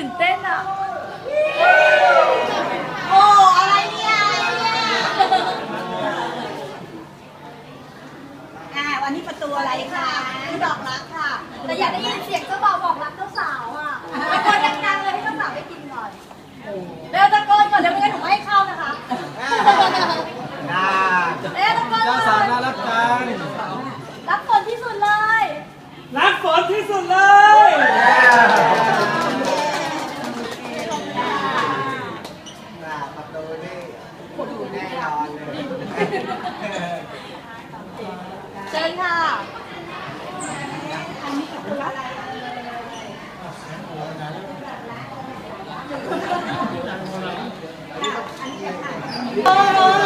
ื่นเต้นอะโอ้อะไรเนี่ยอะไรเนี่ยอ่าวันนี้ประตูอะไรคะคือดอกรักค่ะ แต่อยากได้ยินเสียงเจ้าบอาบอกรักเจ้าสาวอะตะโกนดังๆเลยให้เจ้าสาวได้กินหน่อยเร็วตะโกนก่อนเดี๋วไม่งั้นผมไม่ให้เข้านะคะน่าเตะโกนจ้าสาวน่ารักจังรักคนที่สุดเลย รักฝนที่สุดเลย เชิญค่ะโอ้โห